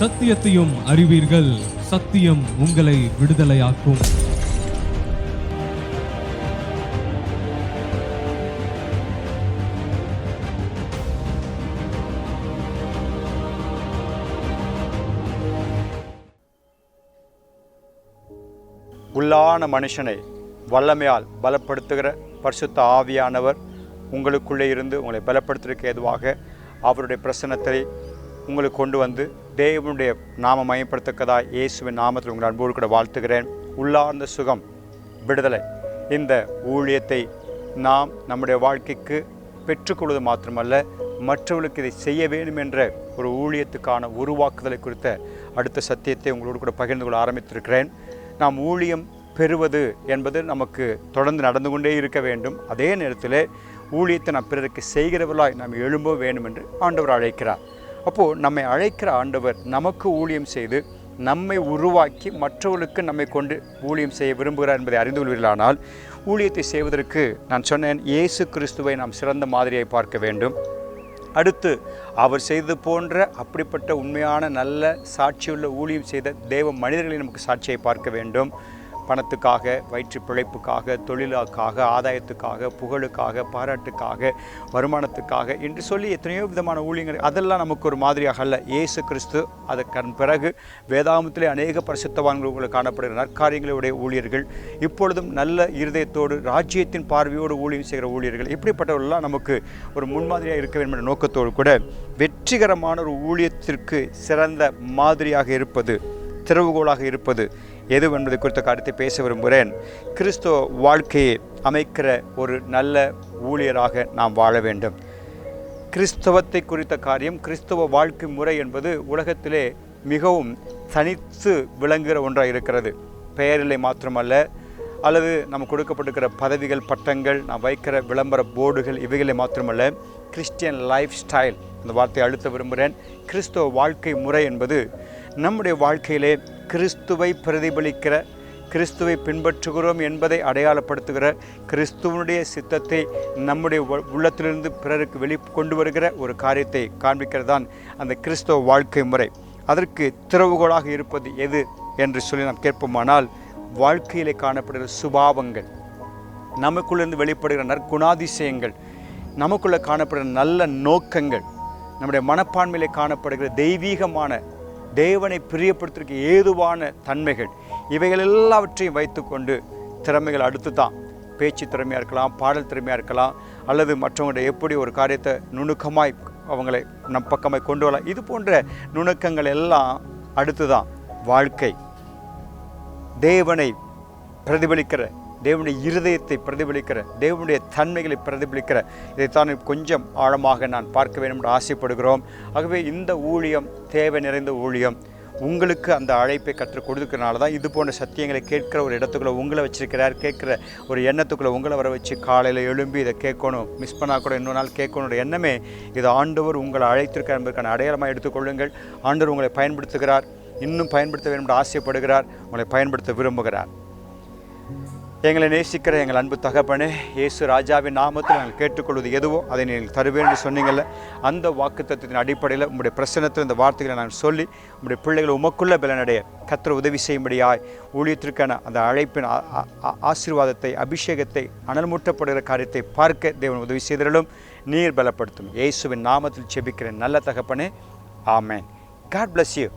சத்தியத்தையும் அறிவீர்கள். சத்தியம் உங்களை விடுதலையாக்கும். உள்ளான மனுஷனை வல்லமையால் பலப்படுத்துகிற பரிசுத்த ஆவியானவர் உங்களுக்குள்ளே இருந்து உங்களை பலப்படுத்துறதுக்கு ஏதுவாக அவருடைய பிரசனத்தை உங்களுக்கு கொண்டு வந்து தேவனுடைய நாம மயப்படுத்தக்கதா? இயேசுவின் நாமத்தில் உங்கள் அன்போடு கூட வாழ்த்துகிறேன். உள்ளார்ந்த சுகம் விடுதலை. இந்த ஊழியத்தை நாம் நம்முடைய வாழ்க்கைக்கு பெற்றுக்கொள்வது மாத்திரமல்ல மற்றவர்களுக்கு இதை செய்ய வேண்டும் என்ற ஒரு ஊழியத்துக்கான உருவாக்குதலை குறித்த அடுத்த சத்தியத்தை உங்களோடு கூட பகிர்ந்து கொள்ள ஆரம்பித்திருக்கிறேன். நாம் ஊழியம் பெறுவது என்பது நமக்கு தொடர்ந்து நடந்து கொண்டே இருக்க வேண்டும். அதே நேரத்தில் ஊழியத்தை நாம் பிறருக்கு செய்கிறவர்களாய் நாம் எழும்ப வேண்டும் என்று ஆண்டவர் அழைக்கிறார். அப்போது நம்மை அழைக்கிற ஆண்டவர் நமக்கு ஊழியம் செய்து நம்மை உருவாக்கி மற்றவர்களுக்கு நம்மை கொண்டு ஊழியம் செய்ய விரும்புகிறார் என்பதை அறிந்து கொள்வீர்களானால் ஊழியத்தை செய்வதற்கு நான் சொன்னேன் இயேசு கிறிஸ்துவை நாம் சிறந்த மாதிரியை பார்க்க வேண்டும். அடுத்து அவர் செய்தது போன்ற அப்படிப்பட்ட உண்மையான நல்ல சாட்சியுள்ள ஊழியம் செய்த தெய்வ மனிதர்களை நமக்கு சாட்சியை பார்க்க வேண்டும். பணத்துக்காக வயிற்று பிழைப்புக்காக தொழிலுக்காக ஆதாயத்துக்காக புகழுக்காக பாராட்டுக்காக வருமானத்துக்காக என்று சொல்லி எத்தனையோ விதமான ஊழியங்கள். அதெல்லாம் நமக்கு ஒரு மாதிரியாக அல்ல. இயேசு கிறிஸ்து அதற்கு பிறகு வேதாமத்திலே அநேக பரிசுத்தவான்கள் உங்களுக்கு காணப்படுகிற நற்காரியங்களுடைய ஊழியர்கள் இப்பொழுதும் நல்ல இருதயத்தோடு ராஜ்யத்தின் பார்வையோடு ஊழியம் செய்கிற ஊழியர்கள். இப்படிப்பட்டவர்கள்லாம் நமக்கு ஒரு முன்மாதிரியாக இருக்க வேண்டும் என்ற நோக்கத்தோடு கூட வெற்றிகரமான ஒரு ஊழியத்திற்கு சிறந்த மாதிரியாக இருப்பது திறவுகோலாக இருப்பது எது என்பது குறித்த கருத்தை பேச விரும்புகிறேன். கிறிஸ்துவ வாழ்க்கையை அமைக்கிற ஒரு நல்ல ஊழியராக நாம் வாழ வேண்டும். கிறிஸ்தவத்தை குறித்த காரியம் கிறிஸ்தவ வாழ்க்கை முறை என்பது உலகத்திலே மிகவும் தனித்து விளங்குகிற ஒன்றாக இருக்கிறது. பெயரிலே மாத்திரமல்ல அல்லது நம்ம கொடுக்கப்பட்டிருக்கிற பதவிகள் பட்டங்கள் நாம் வைக்கிற விளம்பர போர்டுகள் இவைகளை மாத்திரமல்ல கிறிஸ்டியன் லைஃப் ஸ்டைல் அந்த வார்த்தையை அழுத்த விரும்புகிறேன். கிறிஸ்தவ வாழ்க்கை முறை என்பது நம்முடைய வாழ்க்கையிலே கிறிஸ்துவை பிரதிபலிக்கிற கிறிஸ்துவை பின்பற்றுகிறோம் என்பதை அடையாளப்படுத்துகிற கிறிஸ்துவனுடைய சித்தத்தை நம்முடைய உள்ளத்திலிருந்து பிறருக்கு வெளி கொண்டு வருகிற ஒரு காரியத்தை காண்பிக்கிறது தான் அந்த கிறிஸ்தவ வாழ்க்கை முறை. அதற்கு திறவுகோலாக இருப்பது எது என்று சொல்லி நாம் கேட்போமானால் வாழ்க்கையிலே காணப்படுகிற சுபாவங்கள் நமக்குள்ளிருந்து வெளிப்படுகிற நற்குணாதிசயங்கள் நமக்குள்ளே காணப்படுகிற நல்ல நோக்கங்கள் நம்முடைய மனப்பான்மையிலே காணப்படுகிற தெய்வீகமான தேவனை பிரியப்படுத்துறதுக்கு ஏதுவான தன்மைகள். இவைகள் எல்லாவற்றையும் வைத்துக்கொண்டு திறமைகள் அடுத்து தான் பேச்சு திறமையாக இருக்கலாம் பாடல் திறமையாக இருக்கலாம் அல்லது மற்றவங்களுடைய எப்படி ஒரு காரியத்தை நுணுக்கமாய் அவங்களை நம் பக்கமாய் கொண்டு வரலாம். இது போன்ற நுணுக்கங்கள் எல்லாம் அடுத்து தான் வாழ்க்கை. தேவனை பிரதிபலிக்கிற தேவனுடைய இருதயத்தை பிரதிபலிக்கிற தேவனுடைய தன்மைகளை பிரதிபலிக்கிற. இதைத்தான் கொஞ்சம் ஆழமாக நான் பார்க்க வேண்டும் என்று ஆசைப்படுகிறோம். ஆகவே இந்த ஊழியம் தேவை நிறைந்த ஊழியம் உங்களுக்கு அந்த அழைப்பை கற்றுக் கொடுத்துக்கிறனால தான் இது போன்ற சத்தியங்களை கேட்கிற ஒரு இடத்துக்குள்ளே உங்களை வச்சிருக்கிறார் கேட்குற ஒரு எண்ணத்துக்குள்ளே உங்களை வர வச்சு காலையில் எழும்பி இதை கேட்கணும் மிஸ் பண்ணாக்கூட கூட இன்னொரு நாள் கேட்கணுன்ற எண்ணமே இது ஆண்டவர் உங்களை அழைத்திருக்கார் என்பதற்கான அடையாளமாக எடுத்துக்கொள்ளுங்கள் ஆண்டவர் உங்களை பயன்படுத்துகிறார் இன்னும் பயன்படுத்த வேண்டும் என்று ஆசைப்படுகிறார் உங்களை பயன்படுத்த விரும்புகிறார். எங்களை நேசிக்கிற எங்கள் அன்பு தகப்பனே இயேசு ராஜாவின் நாமத்தில் நாங்கள் கேட்டுக்கொள்வது எதுவோ அதை நீங்கள் தருவேன் என்று சொன்னீங்கல்ல. அந்த வாக்குத்தத்தின் அடிப்படையில் உங்களுடைய பிரசனத்தில் இந்த வார்த்தைகளை நான் சொல்லி உங்களுடைய பிள்ளைகளை உமக்குள்ள பலனடைய கத்திர உதவி செய்யும்படியாய் ஊழியத்திற்கான அந்த அழைப்பின் ஆ- ஆசீர்வாதத்தை அபிஷேகத்தை அனல்மூட்டப்படுகிற காரியத்தை பார்க்க தேவன் உதவி செய்திடலும். நீர் பலப்படுத்தும். இயேசுவின் நாமத்தில் செபிக்கிற நல்ல தகப்பனே. ஆமேன். God bless you